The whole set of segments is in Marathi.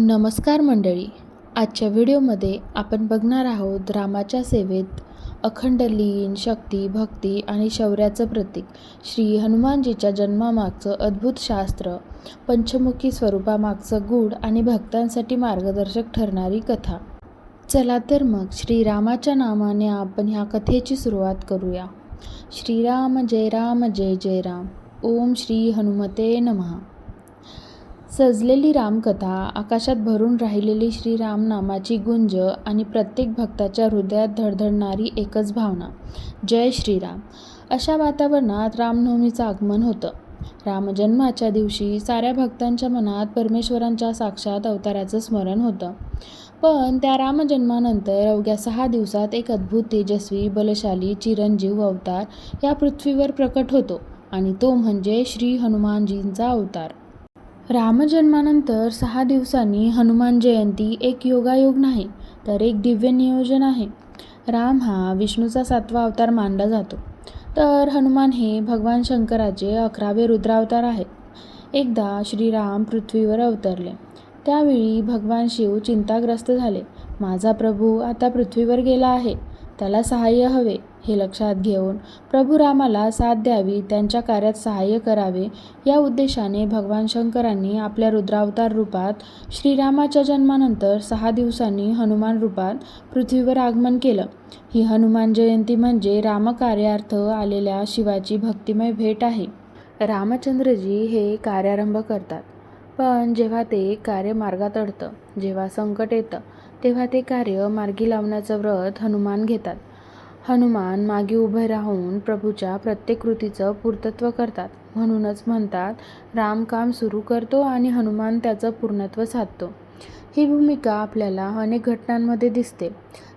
नमस्कार मंडळी. आजच्या व्हिडिओमध्ये आपण बघणार आहोत रामाच्या सेवेत अखंड लीन शक्ती भक्ती आणि शौर्याचं प्रतीक. श्री हनुमानजीच्या जन्मामागचं अद्भुत शास्त्र पंचमुखी स्वरूपामागचं गूढ आणि भक्तांसाठी मार्गदर्शक ठरणारी कथा. चला तर मग श्रीरामाच्या नामाने आपण ह्या कथेची सुरुवात करूया. श्रीराम जय राम जय जय राम. ओम श्री हनुमते नमः. सजलेली रामकथा आकाशात भरून राहिलेली श्रीराम नामाची गुंज आणि प्रत्येक भक्ताच्या हृदयात धडधडणारी एकच भावना जय श्रीराम. अशा वातावरणात रामनवमीचं आगमन होतं. रामजन्माच्या दिवशी साऱ्या भक्तांच्या मनात परमेश्वरांच्या साक्षात अवताराचं स्मरण होतं. पण त्या रामजन्मानंतर अवघ्या सहा दिवसात एक अद्भुत तेजस्वी बलशाली चिरंजीव अवतार या पृथ्वीवर प्रकट होतो आणि तो म्हणजे श्री हनुमानजींचा अवतार. रामजन्मानंतर सहा दिवसांनी हनुमान जयंती एक योगायोग नाही तर एक दिव्य नियोजन आहे. राम हा विष्णूचा सातवा अवतार मानला जातो. तर हनुमान हे भगवान शंकराचे अकरावे रुद्रावतार आहेत एकदा श्रीराम पृथ्वीवर अवतरले. त्यावेळी भगवान शिव चिंताग्रस्त झाले. माझा प्रभू आता पृथ्वीवर गेला आहे. त्याला सहाय्य हवे. हे लक्षात घेऊन प्रभू रामाला साथ द्यावी त्यांच्या कार्यात सहाय्य करावे. या उद्देशाने भगवान शंकरांनी आपल्या रुद्रावतार रूपात श्रीरामाच्या जन्मानंतर सहा दिवसांनी हनुमान रूपात पृथ्वीवर आगमन केलं. ही हनुमान जयंती म्हणजे रामकार्यार्थ आलेल्या शिवाची भक्तिमय भेट आहे. रामचंद्रजी हे कार्यारंभ करतात. पण जेव्हा ते कार्य मार्गात अडतं जेव्हा संकट येतं तेव्हा ते कार्य मार्गी लावण्याचं व्रत हनुमान घेतात. हनुमान मागे उभे राहून प्रभूच्या प्रत्येक कृतीचं पूर्तत्व करतात. म्हणूनच म्हणतात राम काम सुरू करतो आणि हनुमान त्याचं पूर्णत्व साधतो. ही भूमिका आपल्याला अनेक घटनांमध्ये दिसते.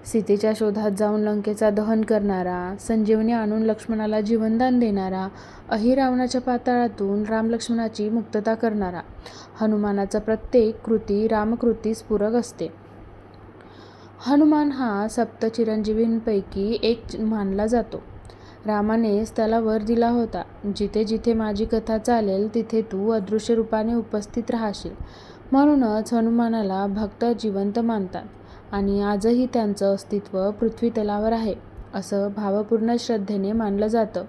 सीतेच्या शोधात जाऊन लंकेचा दहन करणारा संजीवनी आणून लक्ष्मणाला जीवनदान देणारा अहिरावणाच्या पाताळातून रामलक्ष्मणाची मुक्तता करणारा. हनुमानाचा प्रत्येक कृती रामकृतीस पूरक असते. हनुमान हा सप्त चिरंजीवींपैकी एक मानला जातो. रामानेच त्याला वर दिला होता. जिथे जिथे माझी कथा चालेल तिथे तू अदृश्य रूपाने उपस्थित राहशील. म्हणूनच हनुमानाला भक्त जिवंत मानतात आणि आजही त्यांचं अस्तित्व पृथ्वीतलावर आहे असं भावपूर्ण श्रद्धेने मानलं जातं.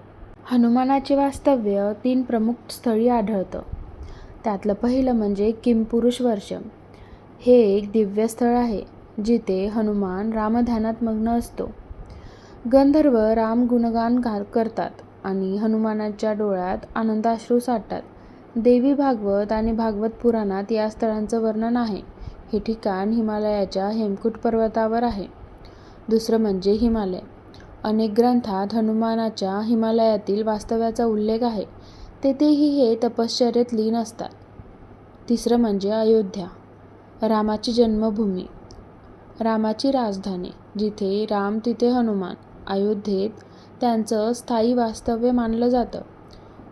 हनुमानाचे वास्तव्य तीन प्रमुख स्थळी आढळतं. त्यातलं पहिलं म्हणजे किमपुरुष वर्ष हे एक दिव्य स्थळ आहे. जिथे हनुमान रामध्यानात मग्न असतो. गंधर्व राम गुणगान करतात आणि हनुमानाच्या डोळ्यात आनंदाश्रू साठतात. देवी भागवत आणि भागवत पुराणात या स्थळांचं वर्णन आहे. हे ठिकाण हिमालयाच्या हेमकूट पर्वतावर आहे. दुसरं म्हणजे हिमालय. अनेक ग्रंथात हनुमानाच्या हिमालयातील वास्तव्याचा उल्लेख आहे. तेथेही हे तपश्चर्येत लीन असतात. तिसरं म्हणजे अयोध्या. रामाची जन्मभूमी. रामाची राजधानी जिथे राम तिथे हनुमान अयोध्येत त्यांचं स्थायी वास्तव्य मानलं जातं.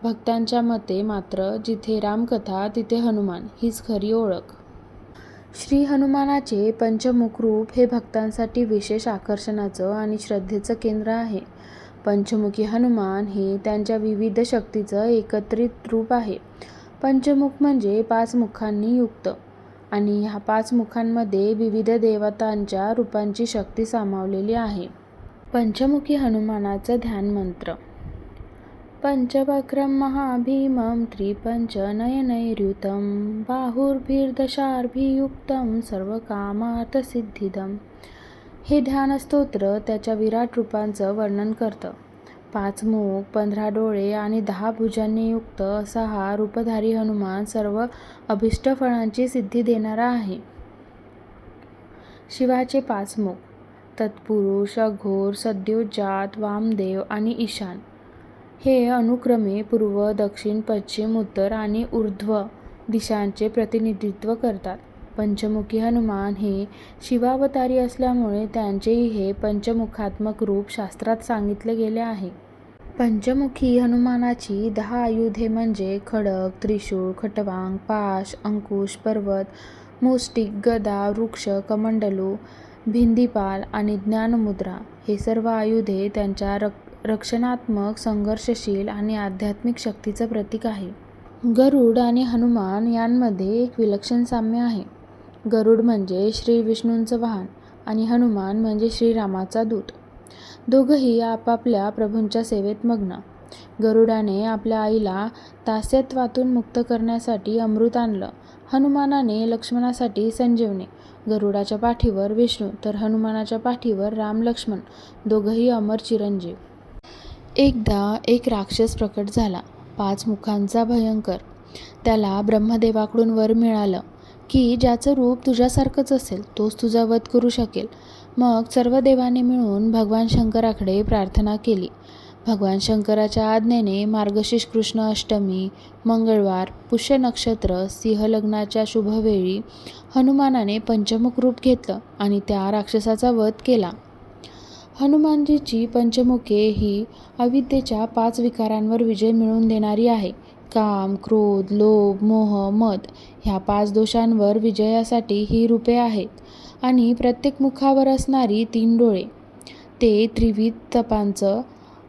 भक्तांच्या मते मात्र जिथे रामकथा तिथे हनुमान हीच खरी ओळख. श्री हनुमानाचे पंचमुख रूप हे भक्तांसाठी विशेष आकर्षणाचं आणि श्रद्धेचं केंद्र आहे. पंचमुखी हनुमान हे त्यांच्या विविध शक्तीचं एकत्रित रूप आहे. पंचमुख म्हणजे पाच मुखांनी युक्त. आणि ह्या पाच मुखांमध्ये विविध देवतांच्या रूपांची शक्ती सामावलेली आहे. पंचमुखी हनुमानाचं ध्यान मंत्र. पंचवक्रं महाभीमं त्रिपञ्चनयनैर्युतं बाहुर्भिर्दशार्भियुक्तं सर्वकामार्थसिद्धिदं हे ध्यानस्तोत्र त्याच्या विराट रूपांचं वर्णन करतं. पाच मुख पंधरा डोळे आणि दहा भुजांनी युक्त असा हा रूपधारी हनुमान सर्व अभिष्ट फळांची सिद्धी देणारा आहे. शिवाचे पाच मुख तत्पुरुष अघोर सद्योजात वामदेव आणि ईशान. हे अनुक्रमे पूर्व दक्षिण पश्चिम उत्तर आणि ऊर्ध्व दिशांचे प्रतिनिधित्व करतात. पंचमुखी हनुमान हे शिवावतारी असल्यामुळे त्यांचेही हे पंचमुखात्मक रूप शास्त्रात सांगितले गेले आहे. पंचमुखी हनुमानाची दहा आयुधे म्हणजे खडक त्रिशूळ खटवांग पाश अंकुश पर्वत मुष्टिक गदा वृक्ष कमंडलू भिंदीपाल आणि ज्ञानमुद्रा हे सर्व आयुधे त्यांच्या रक रक्षणात्मक संघर्षशील आणि आध्यात्मिक शक्तीचं प्रतीक आहे. गरुड आणि हनुमान यांमध्ये एक विलक्षण साम्य आहे. गरुड म्हणजे श्री विष्णूंचं वाहन आणि हनुमान म्हणजे श्रीरामाचा दूत. दोघंही आपापल्या प्रभूंच्या सेवेत मग्न. गरुडाने आपल्या आईला दास्यत्वातून मुक्त करण्यासाठी अमृत आणलं. हनुमानाने लक्ष्मणासाठी संजीवनी. गरुडाच्या पाठीवर विष्णू तर हनुमानाच्या पाठीवर राम लक्ष्मण. दोघंही अमर चिरंजीव. एकदा एक राक्षस प्रकट झाला. पाच मुखांचा भयंकर. त्याला ब्रह्मदेवाकडून वर मिळालं. की ज्याचं रूप तुझ्यासारखंच असेल तोच तुझा वध करू शकेल. मग सर्व देवाने मिळून भगवान शंकराकडे प्रार्थना केली. भगवान शंकराच्या आज्ञेने मार्गशीर्ष कृष्ण अष्टमी मंगळवार पुष्य नक्षत्र सिंह लग्नाच्या शुभवेळी हनुमानाने पंचमुख रूप घेतलं आणि त्या राक्षसाचा वध केला. हनुमानजीची पंचमुखे ही अविद्येच्या पाच विकारांवर विजय मिळवून देणारी आहे. काम क्रोध लोभ मोह मत ह्या पाच दोषांवर विजयासाठी ही रूपे आहेत आणि प्रत्येक मुखावर असणारी तीन डोळे. ते त्रिविध तपांचं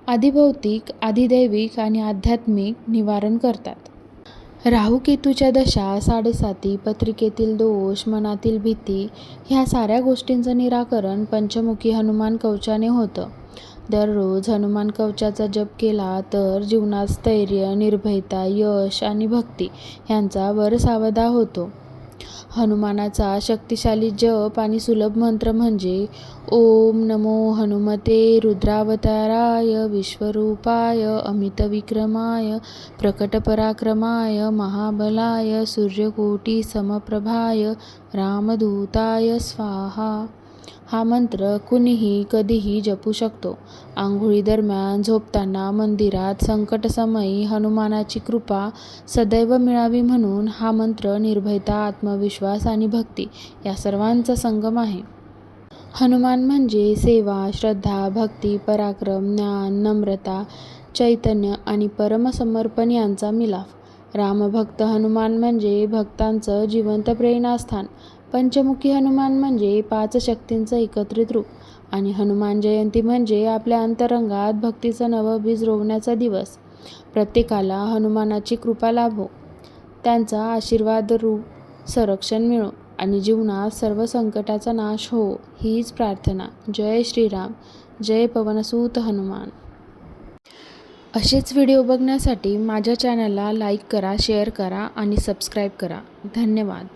आधिभौतिक आधिदैविक आणि आध्यात्मिक निवारण करतात. राहू केतूच्या दशा साडेसाती पत्रिकेतील दोष मनातील भीती ह्या साऱ्या गोष्टींचं निराकरण पंचमुखी हनुमान कवचाने होतं. दररोज हनुमान कवचाचा जप केला तर जीवनात स्थैर्य निर्भयता यश आणि भक्ती ह्यांचा वरसावदा होतो. हनुमानाचा शक्तिशाली जप आणि सुलभ मंत्र म्हणजे ओम नमो हनुमते रुद्रावताराय विश्वरूपाय अमितविक्रमाय प्रकटपराक्रमाय महाबलाय सूर्यकोटी समप्रभाय रामदूताय स्वाहा। हा मंत्र कुणीही कधीही जपू शकतो. आंघोळीदरम्यान झोपताना मंदिरात संकटसमयी हनुमानाची कृपा सदैव मिळावी म्हणून हा मंत्र निर्भयता आत्मविश्वास आणि भक्ती या सर्वांचा संगम आहे. हनुमान म्हणजे सेवा श्रद्धा भक्ती पराक्रम ज्ञान नम्रता चैतन्य आणि परमसमर्पण यांचा मिलाफ. रामभक्त हनुमान म्हणजे भक्तांचं जिवंत प्रेरणास्थान. पंचमुखी हनुमान म्हणजे पाच शक्तींचं एकत्रित रूप. आणि हनुमान जयंती म्हणजे आपल्या अंतरंगात भक्तीचं नवं बीज रोवण्याचा दिवस. प्रत्येकाला हनुमानाची कृपा लाभो. त्यांचा आशीर्वाद रूप संरक्षण मिळो आणि जीवनात सर्व संकटाचा नाश हो हीच प्रार्थना. जय श्रीराम. जय पवनसूत हनुमान. असेच व्हिडिओ बघण्यासाठी माझ्या चॅनलला लाईक करा शेअर करा आणि सबस्क्राईब करा. धन्यवाद.